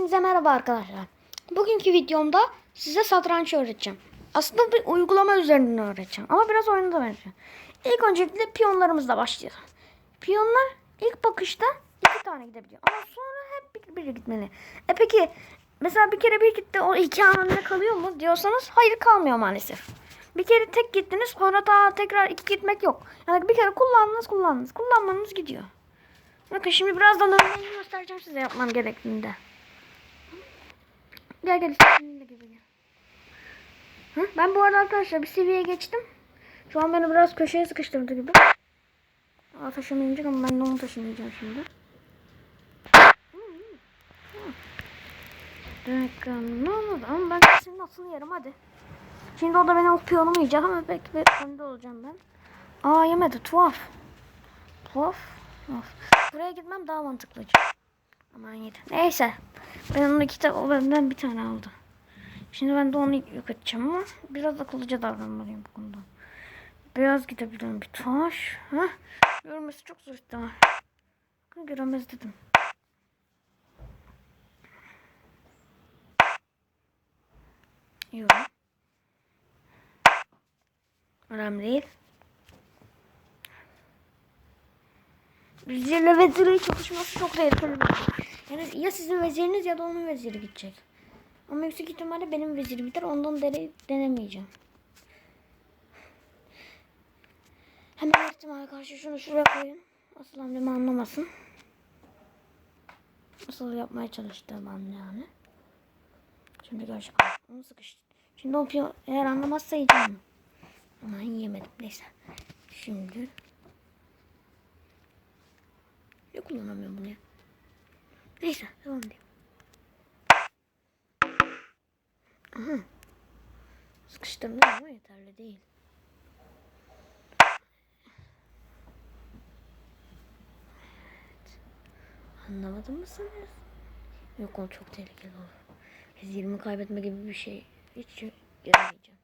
Hepinize merhaba arkadaşlar. Bugünkü videomda size satranç öğreteceğim. Aslında bir uygulama üzerinden öğreteceğim. Ama biraz oyunu da vereceğim. İlk öncelikle piyonlarımızla başlayalım. Piyonlar ilk bakışta iki tane gidebiliyor. Ama sonra hep bir, biri gitmeli. E peki mesela bir kere bir gitti o iki an önüne kalıyor mu diyorsanız hayır kalmıyor maalesef. Bir kere tek gittiniz sonra daha tekrar iki gitmek yok. Yani bir kere kullandınız kullandınız. Kullanmanız gidiyor. Bakın şimdi birazdan örneğini göstereceğim size yapmam gerektiğinde. Gel gel seninle? Ben bu arada arkadaşlar bir seviyeye geçtim. Şu an beni biraz köşeye sıkıştırdı gibi. Aa taşımayacak ama ben de onu taşımayacağım şimdi. Dakika ne olmadı ama ben senin asını yerim hadi. Şimdi o da benim piyonumu yiyecek ama belki bir önde olacağım ben. Aa yemedi tuhaf. Tuhaf. Tuhaf. Buraya gitmem daha mantıklı. Aman yedi. Neyse. Ben onun iki tane, o benden bir tane aldı. Şimdi ben de onu yok edeceğim ama biraz akıllıca davranmalıyım bu konuda. Beyaz gidebilirim bir taş. Heh. Görmesi çok zor işte. Göremez dedim. Yok. Önemli değil. Vezirle vezirin çatışması çok tehlikeli. bir. Yani ya sizin veziriniz ya da onun veziri gidecek. Ama yüksek ihtimalle benim vezirim biter. Ondan dene, denemeyeceğim. Hemen ihtimale karşı şunu şuraya koyun. Asıl hamlemi anlamasın. Asıl yapmaya çalıştığım hamle yani. Şimdi görüş. Onu sıkıştı. Şimdi o piyon eğer anlamazsa yiyeceğim. Aman yiyemedim. Neyse. Şimdi ne kullanamıyorum bunu ya. Neyse devam edeyim. Aha. Sıkıştırdım ama yeterli değil. Evet. Anlamadın mı sanıyorsun? Yok o çok tehlikeli olur. Vezirimi kaybetme gibi bir şey hiç göremeyeceğim.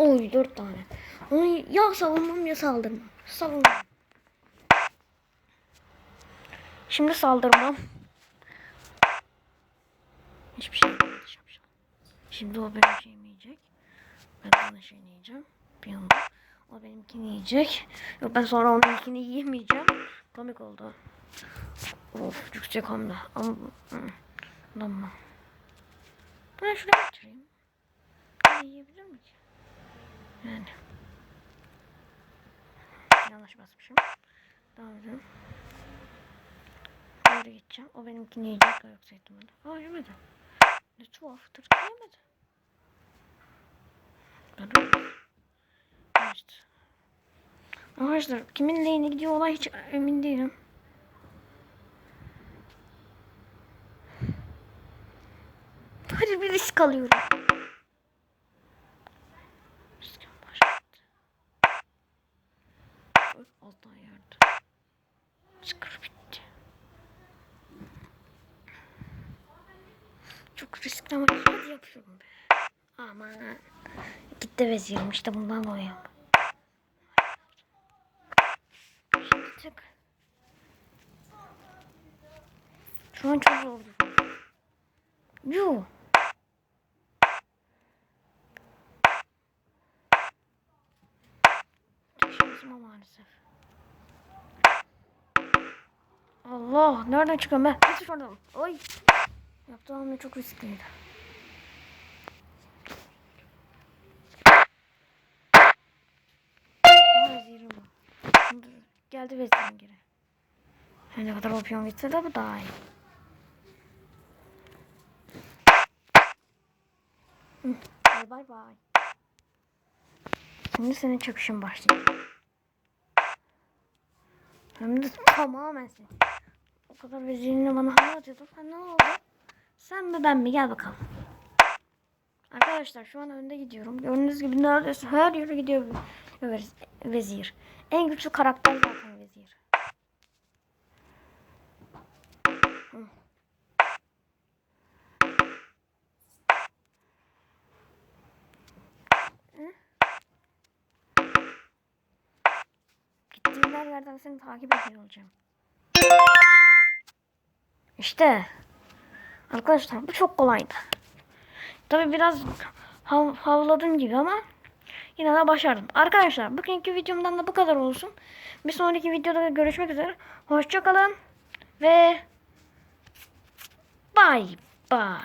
Oy dört tane. Onu ya savunmam ya saldırmam. Savunmam. Şimdi saldırmam. Hiçbir şey şapşal. Şimdi o benim şeyimi yiyecek. Ben onun şeyini yiyeceğim. Bir anda. O benimkini yiyecek. Yok ben sonra onunkini yiyemeyeceğim. Komik oldu. Of yüksek hamle. Ama... Tamam. Ben şuraya getireyim. Yiyebilir mi ki? Yani. Yanlış basmışım. Devam edelim. Böyle gideceğim. O benimkini yiyecek yoksa ihtimalle. Aa yemedi. Ne tuhaftır ki yemedi. İşte. Arkadaşlar kimin lehine gidiyor olay hiç emin değilim. Hadi bir risk alıyorum. Çıkır bitti. Çok riskli ama hadi yapıyorum be. Aman. Gitti vezirim işte bundan dolayı. Şimdi çık. Şu an çok zor. Yuh. Şansıma maalesef. Allah nereden çıkıyorum ben? Nasıl şuradan? Oy. Yaptığım hamle çok riskliydi. Vezirim bu. Geldi vezirim geri. Her ne kadar opyon gitse de bu daha iyi. Bay bay bay. Şimdi senin çöküşün başlayacak. Hem de tamamen sen. O kadar vezirinle bana hava atıyordun. Ha ne oldu? Sen mi ben mi? Gel bakalım. Arkadaşlar şu an önde gidiyorum. Gördüğünüz gibi neredeyse her yere gidiyor vez- vezir. En güçlü karakter zaten vezir. Hı. Hı? Her yerden seni takip ediyor olacağım. İşte. Arkadaşlar bu çok kolaydı. Tabi biraz hav havladım gibi ama yine de başardım. Arkadaşlar bugünkü videomdan da bu kadar olsun. Bir sonraki videoda görüşmek üzere. Hoşçakalın ve bye bye.